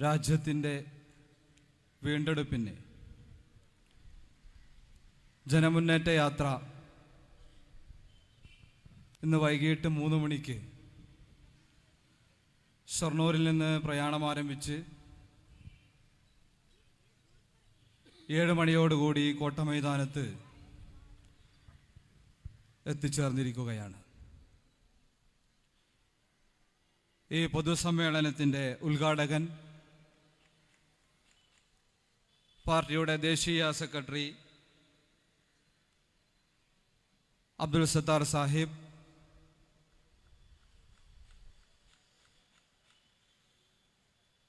രാജ്യത്തിന്റെ വീണ്ടെടുപ്പിന് ജനമുന്നേറ്റ യാത്ര ഇന്ന് വൈകിട്ട് മൂന്ന് മണിക്ക് ഷൊർണൂരിൽ നിന്ന് പ്രയാണം ആരംഭിച്ച് ഏഴ് മണിയോടുകൂടി കോട്ടമൈതാനത്ത് എത്തിച്ചേർന്നിരിക്കുകയാണ്. ഈ പൊതുസമ്മേളനത്തിന്റെ ഉദ്ഘാടകൻ പാർട്ടിയുടെ ദേശീയ സെക്രട്ടറി അബ്ദുൽ സത്താർ സാഹിബ്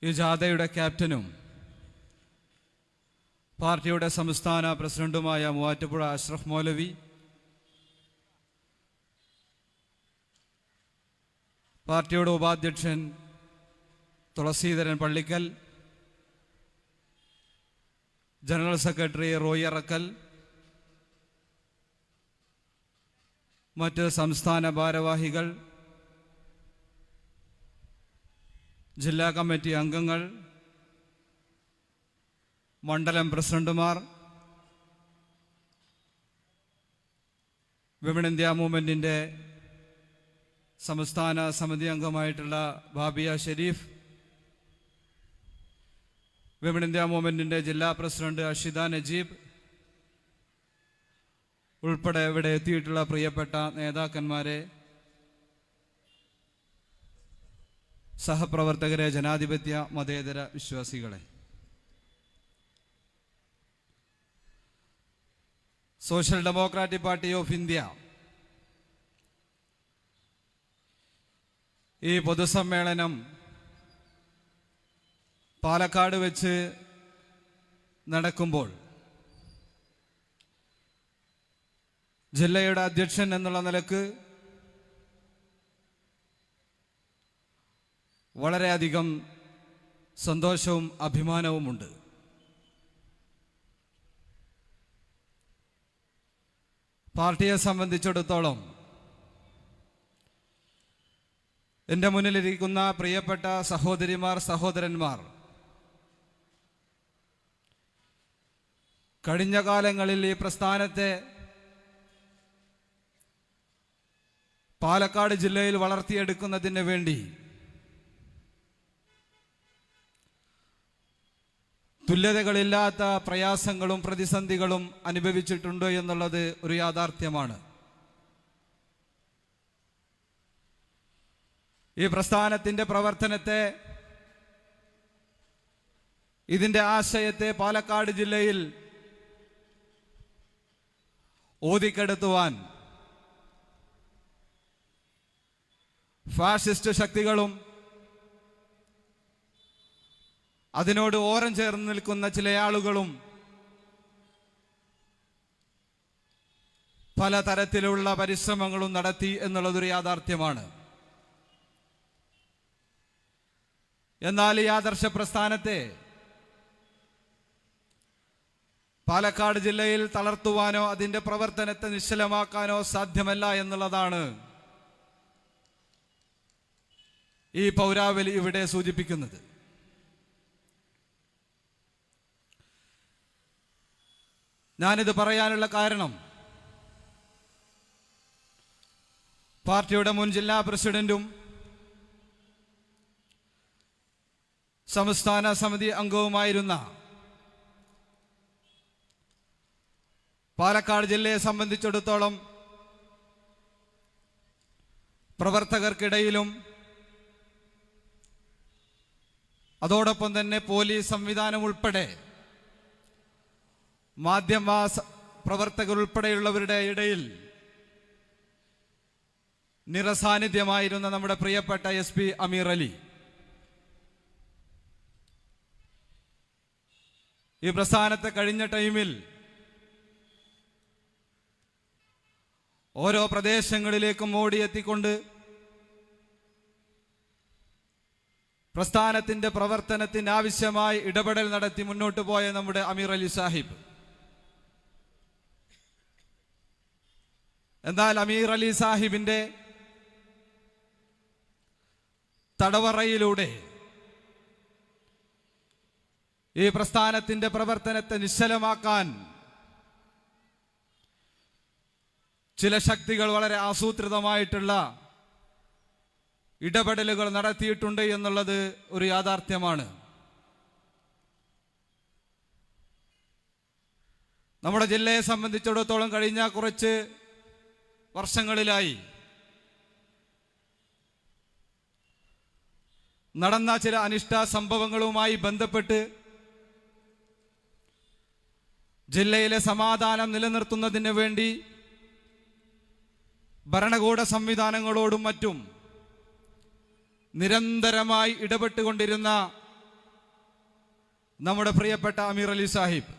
ഈ ജാഥയുടെ ക്യാപ്റ്റനും പാർട്ടിയുടെ സംസ്ഥാന പ്രസിഡന്റുമായ മൂവാറ്റുപുഴ അഷ്റഫ് മൗലവി പാർട്ടിയുടെ ഉപാധ്യക്ഷൻ തുളസീധരൻ പള്ളിക്കൽ ജനറൽ സെക്രട്ടറി റോയി അറക്കൽ മറ്റ് സംസ്ഥാന ഭാരവാഹികൾ ജില്ലാ കമ്മിറ്റി അംഗങ്ങൾ മണ്ഡലം പ്രസിഡന്റുമാർ വിമൺ ഇന്ത്യ മൂവ്മെന്റിന്റെ സംസ്ഥാന സമിതി അംഗമായിട്ടുള്ള ബാബിയ ഷെരീഫ് വിമൺ ഇന്ത്യ മൂവ്മെന്റിന്റെ ജില്ലാ പ്രസിഡന്റ് അഷിത നജീബ് ഉൾപ്പെടെ ഇവിടെ എത്തിയിട്ടുള്ള പ്രിയപ്പെട്ട നേതാക്കന്മാരെ സഹപ്രവർത്തകരെ ജനാധിപത്യ മതേതര വിശ്വാസികളെ. Social democratic party of India ഈ പൊതുസമ്മേളനം പാലക്കാട് വെച്ച് നടക്കുമ്പോൾ ജില്ലയുടെ അധ്യക്ഷൻ എന്നുള്ള നിലയ്ക്ക് വളരെയധികം സന്തോഷവും അഭിമാനവുമുണ്ട്. പാർട്ടിയെ സംബന്ധിച്ചിടത്തോളം എന്റെ മുന്നിലിരിക്കുന്ന പ്രിയപ്പെട്ട സഹോദരിമാർ സഹോദരന്മാർ കഴിഞ്ഞ കാലങ്ങളിൽ ഈ പ്രസ്ഥാനത്തെ പാലക്കാട് ജില്ലയിൽ വളർത്തിയെടുക്കുന്നതിന് വേണ്ടി തുല്യതകളില്ലാത്ത പ്രയാസങ്ങളും പ്രതിസന്ധികളും അനുഭവിച്ചിട്ടുണ്ട് എന്നുള്ളത് ഒരു യാഥാർത്ഥ്യമാണ്. ഈ പ്രസ്ഥാനത്തിന്റെ പ്രവർത്തനത്തെ ഇതിന്റെ ആശയത്തെ പാലക്കാട് ജില്ലയിൽ ഓതിക്കെടുത്തുവാൻ ഫാഷിസ്റ്റ് ശക്തികളും അതിനോട് ഓരം ചേർന്ന് നിൽക്കുന്ന ചില ആളുകളും പലതരത്തിലുള്ള പരിശ്രമങ്ങളും നടത്തി എന്നുള്ളതൊരു യാഥാർത്ഥ്യമാണ്. എന്നാൽ ഈ ആദർശ പ്രസ്ഥാനത്തെ പാലക്കാട് ജില്ലയിൽ തളർത്തുവാനോ അതിന്റെ പ്രവർത്തനത്തെ നിശ്ചലമാക്കാനോ സാധ്യമല്ല എന്നുള്ളതാണ് ഈ പൗരാവലി ഇവിടെ സൂചിപ്പിക്കുന്നത്. ഞാനിത് പറയാനുള്ള കാരണം പാർട്ടിയുടെ മുൻ ജില്ലാ പ്രസിഡന്റും സംസ്ഥാന സമിതി അംഗവുമായിരുന്ന പാലക്കാട് ജില്ലയെ സംബന്ധിച്ചിടത്തോളം പ്രവർത്തകർക്കിടയിലും അതോടൊപ്പം തന്നെ പോലീസ് സംവിധാനം ഉൾപ്പെടെ മാധ്യമ പ്രവർത്തകർ ഉൾപ്പെടെയുള്ളവരുടെ ഇടയിൽ നിറസാന്നിധ്യമായിരുന്ന നമ്മുടെ പ്രിയപ്പെട്ട എസ് പി അമീർ അലി. ഈ പ്രസ്ഥാനത്തെ കഴിഞ്ഞ ടൈമിൽ ഓരോ പ്രദേശങ്ങളിലേക്കും ഓടിയെത്തിക്കൊണ്ട് പ്രസ്ഥാനത്തിന്റെ പ്രവർത്തനത്തിന് ആവശ്യമായി ഇടപെടൽ നടത്തി മുന്നോട്ട് പോയ നമ്മുടെ അമീർ അലി സാഹിബ്. എന്നാൽ അമീർ അലി സാഹിബിന്റെ തടവറയിലൂടെ ഈ പ്രസ്ഥാനത്തിന്റെ പ്രവർത്തനത്തെ നിശ്ചലമാക്കാൻ ചില ശക്തികൾ വളരെ ആസൂത്രിതമായിട്ടുള്ള ഇടപെടലുകൾ നടത്തിയിട്ടുണ്ട് എന്നുള്ളത് ഒരു യാഥാർത്ഥ്യമാണ്. നമ്മുടെ ജില്ലയെ സംബന്ധിച്ചിടത്തോളം കഴിഞ്ഞ കുറച്ച് വർഷങ്ങളിലായി നടന്ന ചില അനിഷ്ട സംഭവങ്ങളുമായി ബന്ധപ്പെട്ട് ജില്ലയിലെ സമാധാനം നിലനിർത്തുന്നതിന് വേണ്ടി ഭരണകൂട സംവിധാനങ്ങളോടും മറ്റും നിരന്തരമായി ഇടപെട്ടുകൊണ്ടിരുന്ന നമ്മുടെ പ്രിയപ്പെട്ട അമീർ അലി സാഹിബ്.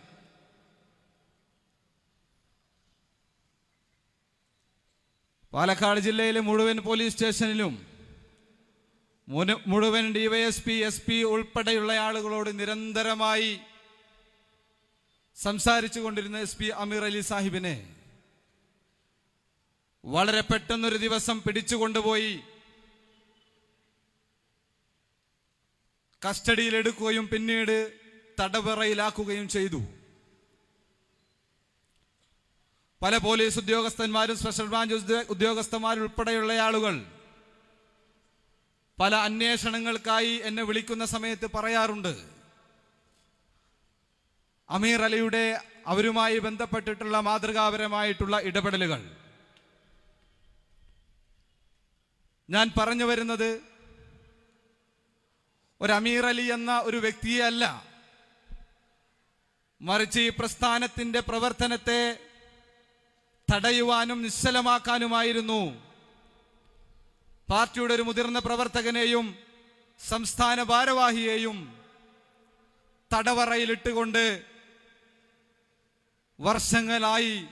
പാലക്കാട് ജില്ലയിലെ മുഴുവൻ പോലീസ് സ്റ്റേഷനിലും മുഴുവൻ ഡിവൈഎസ്പി എസ് പി ഉൾപ്പെടെയുള്ള ആളുകളോട് നിരന്തരമായി സംസാരിച്ചു കൊണ്ടിരുന്ന എസ് പി അമീർ അലി സാഹിബിനെ വളരെ പെട്ടെന്നൊരു ദിവസം പിടിച്ചുകൊണ്ടുപോയി കസ്റ്റഡിയിലെടുക്കുകയും പിന്നീട് തടവറയിലാക്കുകയും ചെയ്തു. പല പോലീസ് ഉദ്യോഗസ്ഥന്മാരും സ്പെഷ്യൽ ബ്രാഞ്ച് ഉദ്യോ- ഉദ്യോഗസ്ഥന്മാരും ഉൾപ്പെടെയുള്ള ആളുകൾ പല അന്വേഷണങ്ങൾക്കായി എന്നെ വിളിക്കുന്ന സമയത്ത് പറയാറുണ്ട്. അമീർ അലിയുടെ അവരുമായി ബന്ധപ്പെട്ടിട്ടുള്ള മാതൃകാപരമായിട്ടുള്ള ഇടപെടലുകൾ. ഞാൻ പറഞ്ഞു വരുന്നത് ഒരു അമീർ അലി എന്ന ഒരു വ്യക്തിയെ അല്ല. മറിച്ച് ഈ പ്രസ്ഥാനത്തിന്റെ പ്രവർത്തനത്തെ തടയുവാനും നിശ്ചലമാക്കാനുമായിരുന്നു. പാർട്ടിയുടെ ഒരു മുതിർന്ന പ്രവർത്തകനെയും സംസ്ഥാന ഭാരവാഹിയെയും തടവറയിലിട്ടുകൊണ്ട് വർഷങ്ങളായി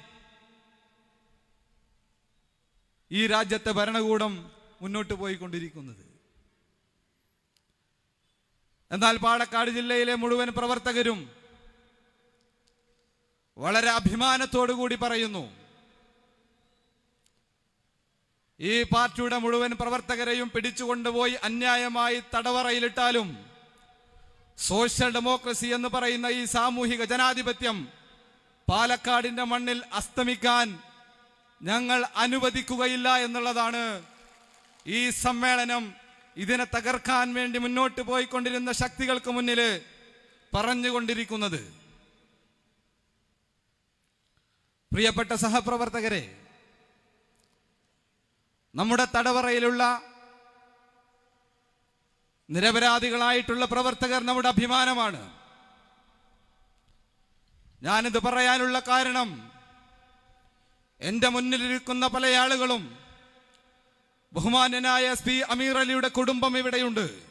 ഈ രാജ്യത്തെ ഭരണകൂടം മുന്നോട്ട് പോയിക്കൊണ്ടിരിക്കുന്നത്. എന്നാൽ പാലക്കാട് ജില്ലയിലെ മുഴുവൻ പ്രവർത്തകരും വളരെ അഭിമാനത്തോടു കൂടി പറയുന്നു ഈ പാർട്ടിയുടെ മുഴുവൻ പ്രവർത്തകരെയും പിടിച്ചുകൊണ്ടുപോയി അന്യായമായി തടവറയിലിട്ടാലും സോഷ്യൽ ഡെമോക്രസി എന്ന് പറയുന്ന ഈ സാമൂഹിക ജനാധിപത്യം പാലക്കാടിന്റെ മണ്ണിൽ അസ്തമിക്കാൻ ഞങ്ങൾ അനുവദിക്കുകയില്ല എന്നുള്ളതാണ് ഈ സമ്മേളനം ഇതിനെ തകർക്കാൻ വേണ്ടി മുന്നോട്ട് പോയിക്കൊണ്ടിരുന്ന ശക്തികൾക്ക് മുന്നിൽ പറഞ്ഞുകൊണ്ടിരിക്കുന്നത്. പ്രിയപ്പെട്ട സഹപ്രവർത്തകരെ നമ്മുടെ തടവറയിലുള്ള നിരപരാധികളായിട്ടുള്ള പ്രവർത്തകർ നമ്മുടെ അഭിമാനമാണ്. ഞാനിത് പറയാനുള്ള കാരണം എന്റെ മുന്നിലിരിക്കുന്ന പല ആളുകളും ബഹുമാന്യനായ എസ് പി അമീർ അലിയുടെ കുടുംബം ഇവിടെയുണ്ട്.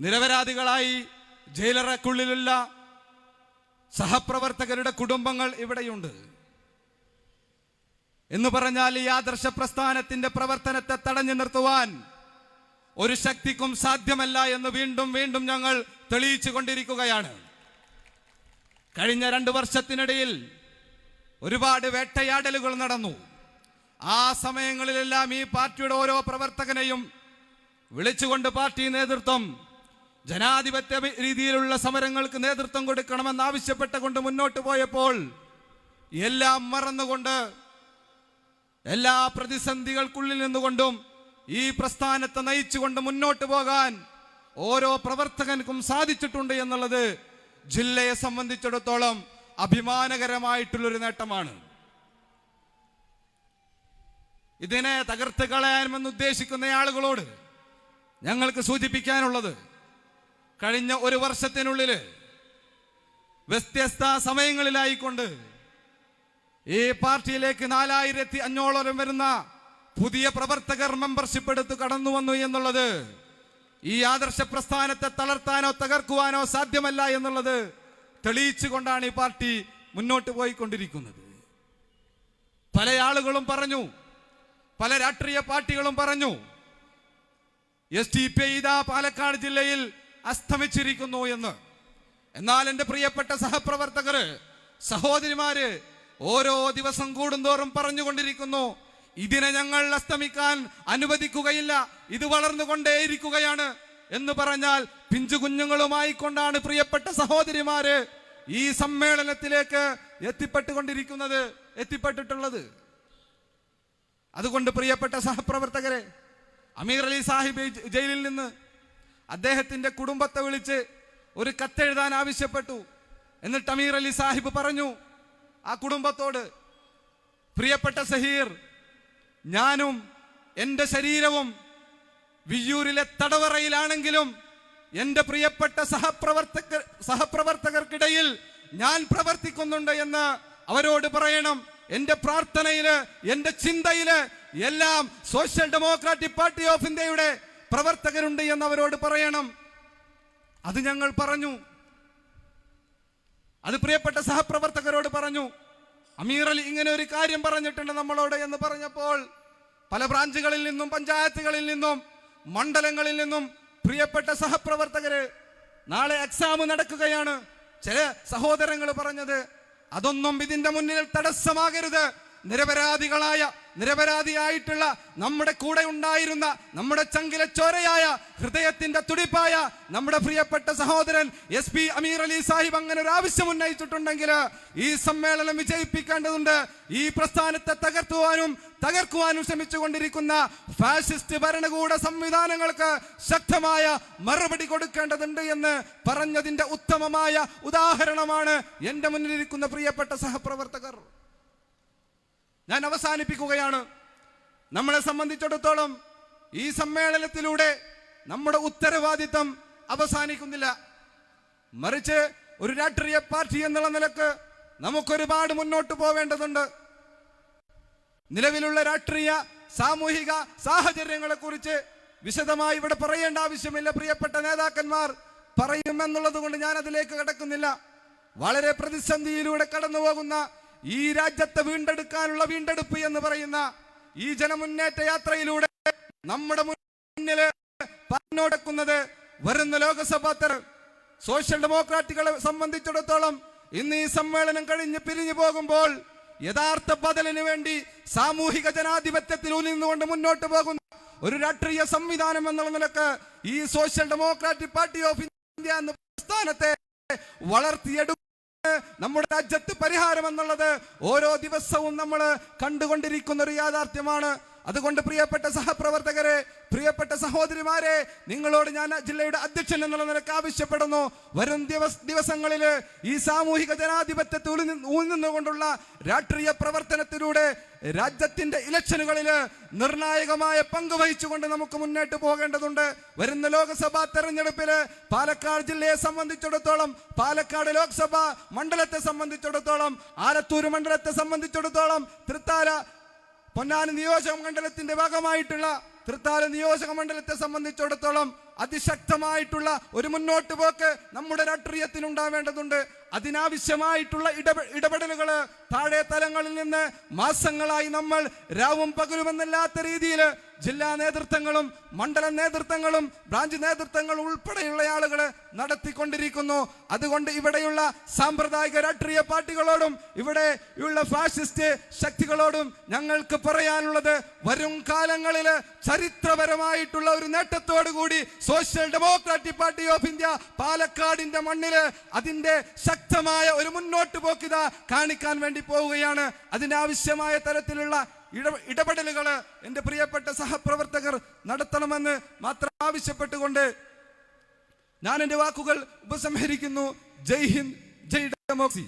നിരപരാധികളായി ജയിലറക്കുള്ളിലുള്ള സഹപ്രവർത്തകരുടെ കുടുംബങ്ങൾ ഇവിടെയുണ്ട്. എന്ന് പറഞ്ഞാൽ ഈ ആദർശ പ്രസ്ഥാനത്തിന്റെ പ്രവർത്തനത്തെ തടഞ്ഞു നിർത്തുവാൻ ഒരു ശക്തിക്കും സാധ്യമല്ല എന്ന് വീണ്ടും വീണ്ടും ഞങ്ങൾ തെളിയിച്ചു കൊണ്ടിരിക്കുകയാണ്. കഴിഞ്ഞ രണ്ട് വർഷത്തിനിടയിൽ ഒരുപാട് വേട്ടയാടലുകൾ നടന്നു. ആ സമയങ്ങളിലെല്ലാം ഈ പാർട്ടിയുടെ ഓരോ പ്രവർത്തകനെയും വിളിച്ചുകൊണ്ട് പാർട്ടി നേതൃത്വം ജനാധിപത്യ രീതിയിലുള്ള സമരങ്ങൾക്ക് നേതൃത്വം കൊടുക്കണമെന്ന് ആവശ്യപ്പെട്ടുകൊണ്ട് മുന്നോട്ട് പോയപ്പോൾ എല്ലാം മറന്നുകൊണ്ട് എല്ലാ പ്രതിസന്ധികൾക്കുള്ളിൽ നിന്നുകൊണ്ടും ഈ പ്രസ്ഥാനത്തെ നയിച്ചുകൊണ്ട് മുന്നോട്ട് പോകാൻ ഓരോ പ്രവർത്തകനും സാധിച്ചിട്ടുണ്ട് എന്നുള്ളത് ജില്ലയെ സംബന്ധിച്ചിടത്തോളം അഭിമാനകരമായിട്ടുള്ളൊരു നേട്ടമാണ്. ഇതിനെ തകർത്ത് കളയാമെന്ന് ഉദ്ദേശിക്കുന്ന ആളുകളോട് ഞങ്ങൾക്ക് സൂചിപ്പിക്കാനുള്ളത് കഴിഞ്ഞ ഒരു വർഷത്തിനുള്ളിൽ വ്യത്യസ്ത സമയങ്ങളിലായിക്കൊണ്ട് ഈ പാർട്ടിയിലേക്ക് നാലായിരത്തി അഞ്ഞൂറോളം വരുന്ന പുതിയ പ്രവർത്തകർ മെമ്പർഷിപ്പ് എടുത്ത് കടന്നു വന്നു എന്നുള്ളത് ഈ ആദർശ പ്രസ്ഥാനത്തെ തളർത്താനോ തകർക്കുവാനോ സാധ്യമല്ല എന്നുള്ളത് തെളിയിച്ചുകൊണ്ടാണ് ഈ പാർട്ടി മുന്നോട്ട് പോയിക്കൊണ്ടിരിക്കുന്നത്. പല ആളുകളും പറഞ്ഞു പല രാഷ്ട്രീയ പാർട്ടികളും പറഞ്ഞു. എസ് ടി പി ഇതാ പാലക്കാട് ജില്ലയിൽ അസ്തമിച്ചിരിക്കുന്നു എന്ന്. എന്നാൽ എന്റെ പ്രിയപ്പെട്ട സഹപ്രവർത്തകര് സഹോദരിമാര് ഓരോ ദിവസം കൂടുന്തോറും പറഞ്ഞുകൊണ്ടിരിക്കുന്നു ഇതിനെ ഞങ്ങൾ അസ്തമിക്കാൻ അനുവദിക്കുകയില്ല ഇത് വളർന്നുകൊണ്ടേയിരിക്കുകയാണ് എന്ന് പറഞ്ഞാൽ പിഞ്ചു കുഞ്ഞുങ്ങളുമായി കൊണ്ടാണ് പ്രിയപ്പെട്ട സഹോദരിമാര് ഈ സമ്മേളനത്തിലേക്ക് എത്തിപ്പെട്ടുകൊണ്ടിരിക്കുന്നത് എത്തിപ്പെട്ടിട്ടുള്ളത്. അതുകൊണ്ട് പ്രിയപ്പെട്ട സഹപ്രവർത്തകരെ അമീർ അലി സാഹിബ് ജയിലിൽ നിന്ന് അദ്ദേഹത്തിന്റെ കുടുംബത്തെ വിളിച്ച് ഒരു കത്തെഴുതാൻ ആവശ്യപ്പെട്ടു. എന്നിട്ട് അമീർ അലി സാഹിബ് പറഞ്ഞു ആ കുടുംബത്തോട് പ്രിയപ്പെട്ട സഹീർ ഞാനും എന്റെ ശരീരവും വിയ്യൂരിലെ തടവറയിലാണെങ്കിലും എന്റെ പ്രിയപ്പെട്ട സഹപ്രവർത്തകർ സഹപ്രവർത്തകർക്കിടയിൽ ഞാൻ പ്രവർത്തിക്കുന്നുണ്ട് എന്ന് അവരോട് പറയണം. എന്റെ പ്രാർത്ഥനയിൽ എന്റെ ചിന്തയിൽ എല്ലാം സോഷ്യൽ ഡെമോക്രാറ്റിക് പാർട്ടി ഓഫ് ഇന്ത്യയുടെ പ്രവർത്തകരുണ്ട് എന്ന് അവരോട് പറയണം. അത് ഞങ്ങൾ പറഞ്ഞു. അത് പ്രിയപ്പെട്ട സഹപ്രവർത്തകരോട് പറഞ്ഞു. അമീർ അലി ഇങ്ങനെ ഒരു കാര്യം പറഞ്ഞിട്ടുണ്ട് നമ്മളോട് എന്ന് പറഞ്ഞപ്പോൾ പല ബ്രാഞ്ചുകളിൽ നിന്നും പഞ്ചായത്തുകളിൽ നിന്നും മണ്ഡലങ്ങളിൽ നിന്നും പ്രിയപ്പെട്ട സഹപ്രവർത്തകര് നാളെ എക്സാം നടക്കുകയാണ്. ചില സഹോദരങ്ങൾ പറഞ്ഞത് അതൊന്നും ഇതിന്റെ മുന്നിൽ തടസ്സമാകരുത്. നിരപരാധികളായ നിരപരാധിയായിട്ടുള്ള നമ്മുടെ കൂടെ ഉണ്ടായിരുന്ന നമ്മുടെ ചങ്കിലെ ചോരയായ ഹൃദയത്തിന്റെ തുടിപ്പായ നമ്മുടെ പ്രിയപ്പെട്ട സഹോദരൻ എസ് പി അമീർ അലി സാഹിബ് അങ്ങനെ ഒരു ആവശ്യം ഉന്നയിച്ചിട്ടുണ്ടെങ്കിൽ ഈ സമ്മേളനം വിജയിപ്പിക്കേണ്ടതുണ്ട്. ഈ പ്രസ്ഥാനത്തെ തകർത്തുവാനും തകർക്കുവാനും ശ്രമിച്ചുകൊണ്ടിരിക്കുന്ന ഫാസിസ്റ്റ് ഭരണകൂട സംവിധാനങ്ങൾക്ക് ശക്തമായ മറുപടി കൊടുക്കേണ്ടതുണ്ട് എന്ന് പറഞ്ഞതിന്റെ ഉത്തമമായ ഉദാഹരണമാണ് എന്റെ മുന്നിലിരിക്കുന്ന പ്രിയപ്പെട്ട സഹപ്രവർത്തകർ. ഞാൻ അവസാനിപ്പിക്കുകയാണ്. നമ്മളെ സംബന്ധിച്ചിടത്തോളം ഈ സമ്മേളനത്തിലൂടെ നമ്മുടെ ഉത്തരവാദിത്തം അവസാനിക്കുന്നില്ല. മറിച്ച് ഒരു രാഷ്ട്രീയ പാർട്ടി എന്നുള്ള നിലയ്ക്ക് നമുക്കൊരുപാട് മുന്നോട്ട് പോവേണ്ടതുണ്ട്. നിലവിലുള്ള രാഷ്ട്രീയ സാമൂഹിക സാഹചര്യങ്ങളെ കുറിച്ച് വിശദമായി ഇവിടെ പറയേണ്ട ആവശ്യമില്ല. പ്രിയപ്പെട്ട നേതാക്കന്മാർ പറയുമെന്നുള്ളത് കൊണ്ട് ഞാൻ അതിലേക്ക് കിടക്കുന്നില്ല. വളരെ പ്രതിസന്ധിയിലൂടെ കടന്നു പോകുന്ന ഈ രാജ്യത്തെ വീണ്ടെടുക്കാനുള്ള വീണ്ടെടുപ്പ് എന്ന് പറയുന്ന ഈ ജനമുന്നേറ്റ യാത്രയിലൂടെ നമ്മുടെ മുന്നിൽ പറഞ്ഞോടക്കുന്നത് വരുന്ന ലോകസഭാ തെര സോഷ്യൽ ഡെമോക്രാറ്റുകളെ സംബന്ധിച്ചിടത്തോളം ഇന്ന് ഈ സമ്മേളനം കഴിഞ്ഞ് പിരിഞ്ഞു പോകുമ്പോൾ യഥാർത്ഥ ബദലിന് വേണ്ടി സാമൂഹിക ജനാധിപത്യത്തിൽ ഉനിന്നുകൊണ്ട് മുന്നോട്ട് പോകുന്ന ഒരു രാഷ്ട്രീയ സംവിധാനം എന്നുള്ള നിലയ്ക്ക് ഈ social democratic party of India എന്ന പ്രസ്ഥാനത്തെ വളർത്തിയെടുക്കുക നമ്മുടെ രാജ്യത്ത് പരിഹാരം എന്നുള്ളത് ഓരോ ദിവസവും നമ്മൾ കണ്ടുകൊണ്ടിരിക്കുന്ന ഒരു യാഥാർത്ഥ്യമാണ്. അതുകൊണ്ട് പ്രിയപ്പെട്ട സഹപ്രവർത്തകരെ പ്രിയപ്പെട്ട സഹോദരിമാരെ നിങ്ങളോട് ഞാൻ ജില്ലയുടെ അധ്യക്ഷൻ എന്നുള്ള നിലയ്ക്ക് ആവശ്യപ്പെടുന്നു. വരും ദിവസ ദിവസങ്ങളിൽ ഈ സാമൂഹിക ജനാധിപത്യത്തെ ഊന്നിന്നുകൊണ്ടുള്ള രാഷ്ട്രീയ പ്രവർത്തനത്തിലൂടെ രാജ്യത്തിന്റെ ഇലക്ഷനുകളിൽ നിർണായകമായ പങ്ക് വഹിച്ചുകൊണ്ട് നമുക്ക് മുന്നോട്ട് പോകേണ്ടതുണ്ട്. വരുന്ന ലോക്സഭാ തെരഞ്ഞെടുപ്പിൽ പാലക്കാട് ജില്ലയെ സംബന്ധിച്ചിടത്തോളം പാലക്കാട് ലോക്സഭാ മണ്ഡലത്തെ സംബന്ധിച്ചിടത്തോളം ആലത്തൂർ മണ്ഡലത്തെ സംബന്ധിച്ചിടത്തോളം തൃത്താല പൊന്നാനി നിയോജക മണ്ഡലത്തിന്റെ ഭാഗമായിട്ടുള്ള തൃത്താല നിയോജക മണ്ഡലത്തെ സംബന്ധിച്ചിടത്തോളം അതിശക്തമായിട്ടുള്ള ഒരു മുന്നോട്ട് പോക്ക് നമ്മുടെ രാഷ്ട്രീയത്തിൽ ഉണ്ടാവേണ്ടതുണ്ട് അതിനാവശ്യമായിട്ടുള്ള ഇടപെ ഇടപെടലുകൾ താഴെ തലങ്ങളിൽ നിന്ന് മാസങ്ങളായി നമ്മൾ രാവും പകലുമെന്നല്ലാത്ത രീതിയിൽ ജില്ലാ നേതൃത്വങ്ങളും മണ്ഡല നേതൃത്വങ്ങളും ബ്രാഞ്ച് നേതൃത്വങ്ങൾ ഉൾപ്പെടെയുള്ള ആളുകൾ നടത്തിക്കൊണ്ടിരിക്കുന്നു. അതുകൊണ്ട് ഇവിടെയുള്ള സാമ്പ്രദായിക രാഷ്ട്രീയ പാർട്ടികളോടും ഇവിടെ ഉള്ള ഫാഷിസ്റ്റ് ശക്തികളോടും ഞങ്ങൾക്ക് പറയാനുള്ളത് വരും കാലങ്ങളിൽ ചരിത്രപരമായിട്ടുള്ള ഒരു നേട്ടത്തോടു കൂടി social democratic party of India പാലക്കാടിന്റെ മണ്ണിൽ അതിന്റെ ശക്തമായ ഒരു മുന്നോട്ട് പോക്കിത കാണിക്കാൻ വേണ്ടി പോവുകയാണ്. അതിനാവശ്യമായ തരത്തിലുള്ള ഇട ഇടപെടലുകൾ എന്റെ പ്രിയപ്പെട്ട സഹപ്രവർത്തകർ നടത്തണമെന്ന് മാത്രം ആവശ്യപ്പെട്ടുകൊണ്ട് ഞാൻ എന്റെ വാക്കുകൾ ഉപസംഹരിക്കുന്നു. ജയ് ഹിന്ദ് ജയ് ഡെമോക്സി